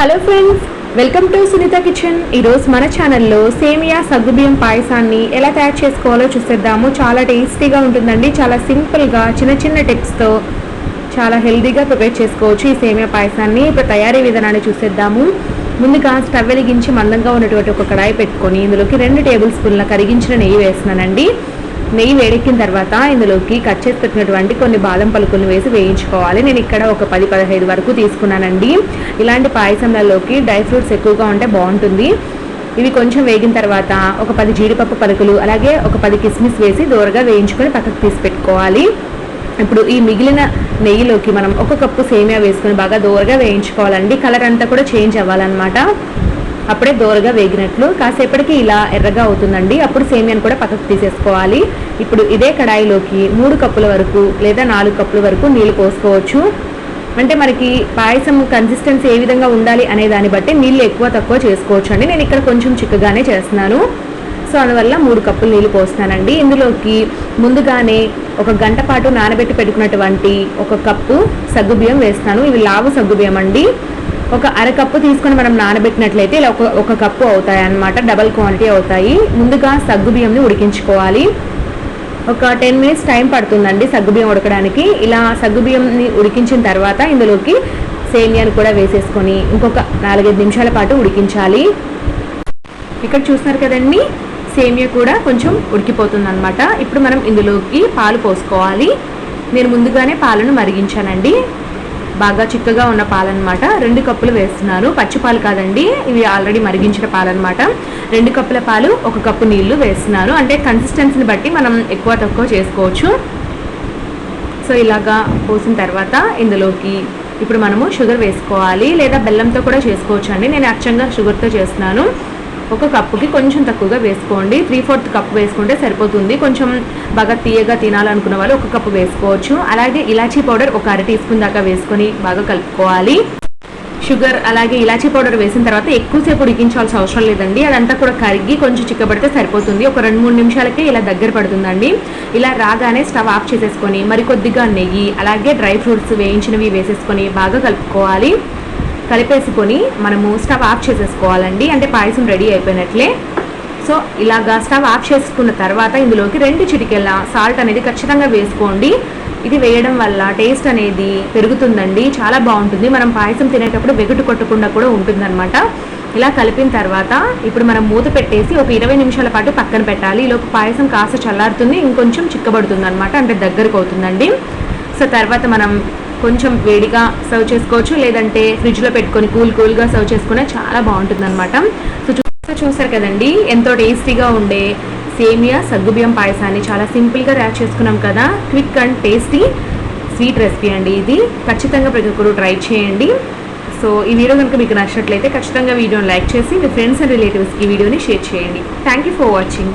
Hello friends welcome to Sunitha kitchen ఈరోజు మన ఛానల్లో సేమియా సగ్గుబియ్యం పాయసాన్ని ఎలా తయారు చేసుకోవాలో చూసేద్దాము. చాలా టేస్టీగా ఉంటుందండి. చాలా సింపుల్గా చిన్న చిన్న టిప్స్తో చాలా హెల్దీగా ప్రిపేర్ చేసుకోవచ్చు ఈ సేమియా పాయసాన్ని. ఇప్పుడు తయారీ విధానాన్ని చూసేద్దాము. ముందుగా స్టవ్ వెలిగించి మందంగా ఉన్నటువంటి ఒక కడాయి పెట్టుకొని ఇందులోకి రెండు టేబుల్ స్పూన్ల కరిగించిన నెయ్యి వేస్తున్నానండి. నెయ్యి వేడెక్కిన తర్వాత ఇందులోకి కట్ చేసి పెట్టినటువంటి కొన్ని బాదం పలుకులను వేసి వేయించుకోవాలి. నేను ఇక్కడ ఒక పది పదహైదు వరకు తీసుకున్నానండి. ఇలాంటి పాయసంలలోకి డ్రై ఫ్రూట్స్ ఎక్కువగా ఉంటే బాగుంటుంది. ఇవి కొంచెం వేగిన తర్వాత ఒక పది జీడిపప్పు పలుకులు అలాగే ఒక పది కిస్మిస్ వేసి దూరగా వేయించుకొని పక్కకు తీసి పెట్టుకోవాలి. ఇప్పుడు ఈ మిగిలిన నెయ్యిలోకి మనం ఒక కప్పు సేమియా వేసుకొని బాగా దూరగా వేయించుకోవాలండి. కలర్ అంతా కూడా చేంజ్ అవ్వాలన్నమాట. అప్పుడే దోరగా వేగినట్లు. కాసేపటికి ఇలా ఎర్రగా అవుతుందండి. అప్పుడు సేమియాను కూడా పక్కకు తీసేసుకోవాలి. ఇప్పుడు ఇదే కడాయిలోకి మూడు కప్పుల వరకు లేదా నాలుగు కప్పుల వరకు నీళ్ళు పోసుకోవచ్చు. అంటే మనకి పాయసం కన్సిస్టెన్సీ ఏ విధంగా ఉండాలి అనే దాన్ని బట్టి నీళ్ళు ఎక్కువ తక్కువ చేసుకోవచ్చు అండి. నేను ఇక్కడ కొంచెం చిక్కగానే చేస్తున్నాను. సో అందువల్ల మూడు కప్పులు నీళ్ళు పోస్తానండి ఇందులోకి ముందుగానే ఒక గంట పాటు నానబెట్టి పెట్టుకున్నటువంటి ఒక కప్పు సగ్గుబియ్యం వేస్తాను ఇవి లావు సగ్గుబియ్యం అండి ఒక అరకప్పు తీసుకొని మనం నానబెట్టినట్లయితే ఇలా ఒక ఒక కప్పు అవుతాయి అన్నమాట డబల్ క్వాంటిటీ అవుతాయి. ముందుగా సగ్గుబియ్యంని ఉడికించుకోవాలి. ఒక టెన్ మినిట్స్ టైం పడుతుందండి సగ్గుబియ్యం ఉడకడానికి. ఇలా సగ్గుబియ్యంని ఉడికించిన తర్వాత ఇందులోకి సేమియాను కూడా వేసేసుకొని ఇంకొక నాలుగైదు నిమిషాల పాటు ఉడికించాలి. ఇక్కడ చూస్తున్నారు కదండి సేమియా కూడా కొంచెం ఉడికిపోతుంది అనమాట ఇప్పుడు మనం ఇందులోకి పాలు పోసుకోవాలి. నేను ముందుగానే పాలను మరిగించానండి. బాగా చిక్కగా ఉన్న పాలన్నమాట. రెండు కప్పులు వేస్తున్నాను పచ్చి పాలు కాదండి. ఇవి ఆల్రెడీ మరిగించిన పాలన్నమాట. రెండు కప్పుల పాలు ఒక కప్పు నీళ్ళు వేస్తున్నాను అంటే కన్సిస్టెన్సీని బట్టి మనం ఎక్కువ తక్కువ చేసుకోవచ్చు. సో ఇలాగా పోసిన తర్వాత ఇందులోకి ఇప్పుడు మనము షుగర్ వేసుకోవాలి. లేదా బెల్లంతో కూడా చేసుకోవచ్చు అండి నేను అచ్చంగా షుగర్తో చేస్తున్నాను. ఒక కప్పుకి కొంచెం తక్కువగా వేసుకోండి. త్రీ ఫోర్త్ కప్ వేసుకుంటే సరిపోతుంది. కొంచెం బాగా తీయగా తినాలనుకున్న వాళ్ళు ఒక కప్పు వేసుకోవచ్చు. అలాగే ఇలాచీ పౌడర్ ఒక అర టీ స్పూన్ దాకా వేసుకొని బాగా కలుపుకోవాలి. షుగర్ అలాగే ఇలాచీ పౌడర్ వేసిన తర్వాత ఎక్కువసేపు ఉడికించాల్సిన అవసరం లేదండి. అదంతా కూడా కరిగి కొంచెం చిక్కబడితే సరిపోతుంది. ఒక రెండు మూడు నిమిషాలకే ఇలా దగ్గర పడుతుందండి. ఇలా రాగానే స్టవ్ ఆఫ్ చేసేసుకొని మరి కొద్దిగా నెయ్యి అలాగే డ్రై ఫ్రూట్స్ వేయించినవి వేసేసుకొని బాగా కలుపుకోవాలి. కలిపేసుకొని మనము స్టవ్ ఆఫ్ చేసేసుకోవాలండి. అంటే పాయసం రెడీ అయిపోయినట్లే. సో ఇలాగా స్టవ్ ఆఫ్ చేసుకున్న తర్వాత ఇందులోకి రెండు చిటికెళ్ళ సాల్ట్ అనేది ఖచ్చితంగా వేసుకోండి. ఇది వేయడం వల్ల టేస్ట్ అనేది పెరుగుతుందండి. చాలా బాగుంటుంది. మనం పాయసం తినేటప్పుడు వెగుటు కొట్టకుండా కూడా ఉంటుందన్నమాట. ఇలా కలిపిన తర్వాత ఇప్పుడు మనం మూత పెట్టేసి ఒక ఇరవై నిమిషాల పాటు పక్కన పెట్టాలి. ఈలోపు పాయసం కాస్త చల్లారుతుంది. ఇంకొంచెం చిక్కబడుతుంది అనమాట అంటే దగ్గరకు అవుతుందండి. సో తర్వాత మనం కొంచెం వేడిగా సర్వ్ చేసుకోవచ్చు. లేదంటే ఫ్రిడ్జ్లో పెట్టుకొని కూల్ కూల్గా సర్వ్ చేసుకునే చాలా బాగుంటుంది అనమాట సో చూస్తే చూసారు కదండి ఎంతో టేస్టీగా ఉండే సేమియా సగ్గుబియ్యం పాయసాన్ని చాలా సింపుల్గా తయారు చేసుకున్నాం కదా. Quick and tasty sweet recipe అండి ఇది. ఖచ్చితంగా ప్రతి ఒక్కరు ట్రై చేయండి. సో ఈ వీడియో కనుక మీకు నచ్చినట్లయితే ఖచ్చితంగా వీడియోని లైక్ చేసి మీ ఫ్రెండ్స్ అండ్ రిలేటివ్స్కి ఈ వీడియోని షేర్ చేయండి. Thank you for watching